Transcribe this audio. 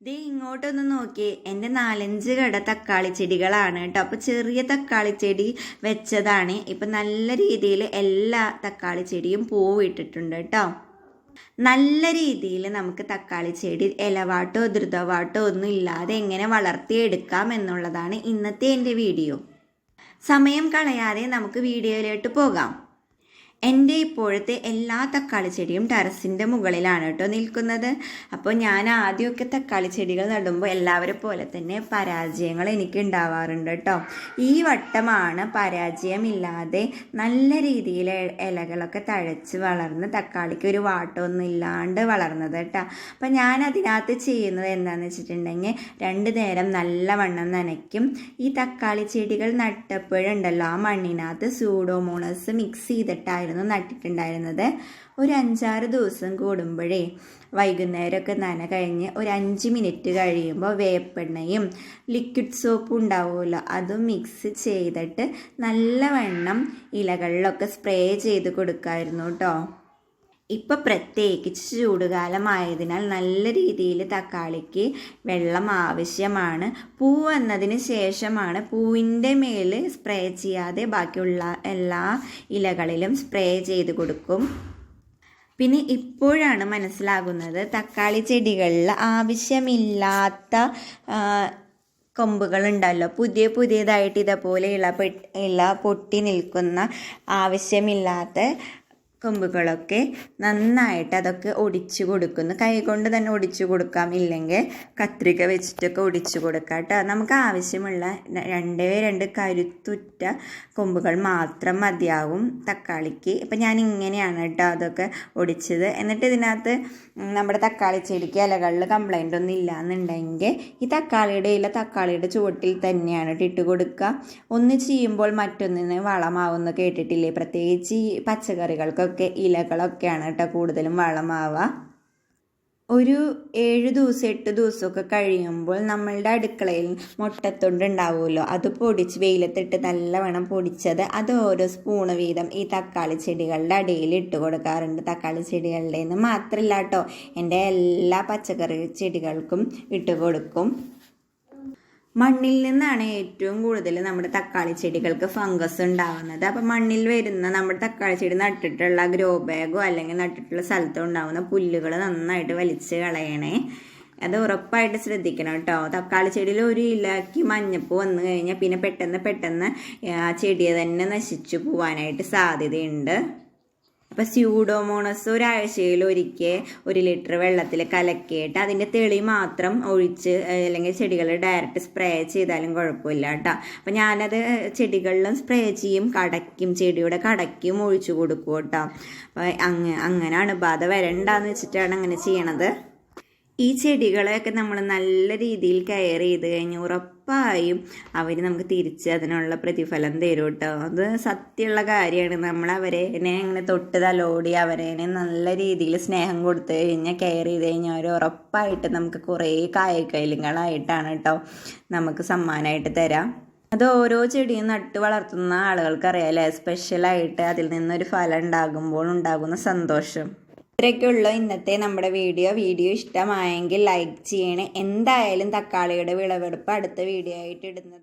ദേ ഇങ്ങോട്ടൊന്ന് നോക്കിയേ എന്റെ നാലഞ്ച് കട തക്കാളി ചെടികളാണ് കേട്ടോ. അപ്പോൾ ചെറിയ തക്കാളി ചെടി വെച്ചതാണ്. ഇപ്പം നല്ല രീതിയിൽ എല്ലാ തക്കാളി ചെടിയും പൂവിട്ടിട്ടുണ്ട് കേട്ടോ. നല്ല രീതിയിൽ നമുക്ക് തക്കാളി ചെടി ഇലവാട്ടോ ധൃതവാട്ടോ ഒന്നും ഇല്ലാതെ എങ്ങനെ വളർത്തിയെടുക്കാം എന്നുള്ളതാണ് ഇന്നത്തെ എന്റെ വീഡിയോ. സമയം കളയാതെ നമുക്ക് വീഡിയോയിലോട്ട് പോകാം. എന്റെ ഇപ്പോഴത്തെ എല്ലാ തക്കാളി ചെടിയും ടെറസിന്റെ മുകളിലാണ് കേട്ടോ നിൽക്കുന്നത്. അപ്പോൾ ഞാൻ ആദ്യമൊക്കെ തക്കാളി ചെടികൾ നടുമ്പോൾ എല്ലാവരെ പോലെ തന്നെ പരാജയങ്ങൾ എനിക്ക് ഉണ്ടാവാറുണ്ട് കേട്ടോ. ഈ വട്ടമാണ് പരാജയമില്ലാതെ നല്ല രീതിയിൽ ഇലകളൊക്കെ തഴച്ച് വളർന്ന് തക്കാളിക്ക് ഒരു വാട്ടമൊന്നും ഇല്ലാണ്ട് വളർന്നത് കേട്ടോ. അപ്പം ഞാൻ അതിനകത്ത് ചെയ്യുന്നത് എന്താണെന്ന് വെച്ചിട്ടുണ്ടെങ്കിൽ രണ്ട് നേരം നല്ലവണ്ണം നനയ്ക്കും. ഈ തക്കാളി ചെടികൾ നട്ടപ്പോഴുണ്ടല്ലോ ആ മണ്ണിനകത്ത് സൂഡോമോണസ് മിക്സ് ചെയ്തിട്ടായിരുന്നു ആയിരുന്നു നട്ടിട്ടുണ്ടായിരുന്നത്. ഒരു അഞ്ചാറ് ദിവസം കൂടുമ്പോഴേ വൈകുന്നേരമൊക്കെ നന കഴിഞ്ഞ് ഒരു അഞ്ച് മിനിറ്റ് കഴിയുമ്പോൾ വേപ്പെണ്ണയും ലിക്വിഡ് സോപ്പും ഉണ്ടാവുമല്ലോ അതും മിക്സ് ചെയ്തിട്ട് നല്ലവണ്ണം ഇലകളിലൊക്കെ സ്പ്രേ ചെയ്ത് കൊടുക്കായിരുന്നു കേട്ടോ. ഇപ്പം പ്രത്യേകിച്ച് ചൂടുകാലമായതിനാൽ നല്ല രീതിയിൽ തക്കാളിക്ക് വെള്ളം ആവശ്യമാണ്. പൂ വന്നതിന് ശേഷമാണ് പൂവിന്റെ മേൽ സ്പ്രേ ചെയ്യാതെ ബാക്കിയുള്ള എല്ലാ ഇലകളിലും സ്പ്രേ ചെയ്ത് കൊടുക്കും. പിന്നെ ഇപ്പോഴാണ് മനസ്സിലാകുന്നത് തക്കാളി ചെടികളിൽ ആവശ്യമില്ലാത്ത കൊമ്പുകളുണ്ടല്ലോ. പുതിയ പുതിയതായിട്ട് ഇതേപോലെ ഇള ഇള പൊട്ടി നിൽക്കുന്ന ആവശ്യമില്ലാത്ത കൊമ്പുകളൊക്കെ നന്നായിട്ട് അതൊക്കെ ഒടിച്ചു കൊടുക്കുന്നു. കൈ കൊണ്ട് തന്നെ ഒടിച്ചു കൊടുക്കാം. ഇല്ലെങ്കിൽ കത്രിക വെച്ചിട്ടൊക്കെ ഒടിച്ചു കൊടുക്കാം കേട്ടോ. നമുക്ക് ആവശ്യമുള്ള രണ്ടേ രണ്ട് കരുത്തുറ്റ കൊമ്പുകൾ മാത്രം മതിയാവും തക്കാളിക്ക്. ഇപ്പം ഞാൻ ഇങ്ങനെയാണ് കേട്ടോ അതൊക്കെ ഒടിച്ചത്. എന്നിട്ട് ഇതിനകത്ത് നമ്മുടെ തക്കാളി ചെടിക്ക് ഇലകളിൽ കംപ്ലൈന്റ് ഒന്നും ഇല്ല എന്നുണ്ടെങ്കിൽ ഈ തക്കാളിയുടെ ഇല തക്കാളിയുടെ ചുവട്ടിൽ തന്നെയാണ് ഇട്ട് കൊടുക്കുക. ഒന്ന് ചെയ്യുമ്പോൾ മറ്റൊന്നിന് വളമാവുമെന്ന് കേട്ടിട്ടില്ലേ? പ്രത്യേകിച്ച് ഈ പച്ചക്കറികൾക്കൊക്കെ ഒക്കെ ഇലകളൊക്കെയാണ് കേട്ടോ കൂടുതലും വളമാവുക. ഒരു ഏഴ് ദിവസം എട്ട് ദിവസമൊക്കെ കഴിയുമ്പോൾ നമ്മളുടെ അടുക്കളയിൽ മുട്ടത്തൊണ്ട് ഉണ്ടാവുമല്ലോ. അത് പൊടിച്ച് വെയിലത്തിട്ട് നല്ലവണ്ണം പൊടിച്ചത് അത് ഓരോ സ്പൂണ് വീതം ഈ തക്കാളി ചെടികളുടെ അടിയിൽ ഇട്ട് കൊടുക്കാറുണ്ട്. തക്കാളി ചെടികളുടെ എന്ന് മാത്രമല്ല കേട്ടോ എന്റെ എല്ലാ പച്ചക്കറി ചെടികൾക്കും ഇട്ട് കൊടുക്കും. മണ്ണിൽ നിന്നാണ് ഏറ്റവും കൂടുതൽ നമ്മുടെ തക്കാളി ചെടികൾക്ക് ഫംഗസ് ഉണ്ടാവുന്നത്. അപ്പം മണ്ണിൽ വരുന്ന നമ്മുടെ തക്കാളി ചെടി നട്ടിട്ടുള്ള ഗ്രോ ബാഗോ അല്ലെങ്കിൽ നട്ടിട്ടുള്ള സ്ഥലത്തോ ഉണ്ടാകുന്ന പുല്ലുകൾ നന്നായിട്ട് വലിച്ച് കളയണേ. അത് ഉറപ്പായിട്ട് ശ്രദ്ധിക്കണം കേട്ടോ. തക്കാളി ചെടിയിൽ ഒരു ഇലക്ക് മഞ്ഞപ്പ് വന്നു കഴിഞ്ഞാൽ പിന്നെ പെട്ടെന്ന് പെട്ടെന്ന് ആ ചെടിയെ തന്നെ നശിച്ചു പോവാനായിട്ട് സാധ്യതയുണ്ട്. അപ്പോൾ സ്യൂഡോമോണസ് ഒരാഴ്ചയിൽ ഒരിക്കൽ ഒരു ലിറ്റർ വെള്ളത്തിൽ കലക്കിയിട്ട് അതിന്റെ തെളി മാത്രം ഒഴിച്ച് അല്ലെങ്കിൽ ചെടികൾ ഡയറക്റ്റ് സ്പ്രേ ചെയ്താലും കുഴപ്പമില്ല കേട്ടോ. അപ്പോൾ ഞാനത് ചെടികളിലും സ്പ്രേ ചെയ്യും കടയ്ക്കും ചെടിയുടെ കടയ്ക്കും ഒഴിച്ചു കൊടുക്കും കേട്ടോ. അപ്പോൾ അങ്ങ് അങ്ങനെയാണ് ബാധ വരണ്ടെന്ന് വെച്ചിട്ടാണ് അങ്ങനെ ചെയ്യണത്. ഈ ചെടികളെയൊക്കെ നമ്മൾ നല്ല രീതിയിൽ കെയർ ചെയ്ത് കഴിഞ്ഞ് ഉറപ്പായും അവർ നമുക്ക് തിരിച്ച് അതിനുള്ള പ്രതിഫലം തരും കേട്ടോ അത് സത്യമുള്ള കാര്യമാണ്. നമ്മൾ അവരെ ഇങ്ങനെ തൊട്ട് തലോടി അവരെ നല്ല രീതിയിൽ സ്നേഹം കൊടുത്തു കഴിഞ്ഞാൽ കെയർ ചെയ്ത് കഴിഞ്ഞാൽ അവർ ഉറപ്പായിട്ട് നമുക്ക് കുറേ കായക്കൈലുകളായിട്ടാണ് കേട്ടോ നമുക്ക് സമ്മാനമായിട്ട് തരാം. അത് ഓരോ ചെടിയും നട്ട് വളർത്തുന്ന ആളുകൾക്കറിയാം അല്ലേ? സ്പെഷ്യലായിട്ട് അതിൽ നിന്നൊരു ഫലം ഉണ്ടാകുമ്പോൾ ഉണ്ടാകുന്ന സന്തോഷം. ഇത്രയൊക്കെയുള്ള ഇന്നത്തെ നമ്മുടെ വീഡിയോ. വീഡിയോ ഇഷ്ടമായെങ്കിൽ ലൈക്ക് ചെയ്യണേ. എന്തായാലും തക്കാളിയുടെ വിളവെടുപ്പ് അടുത്ത വീഡിയോ ആയിട്ട് ഇടുന്നത്.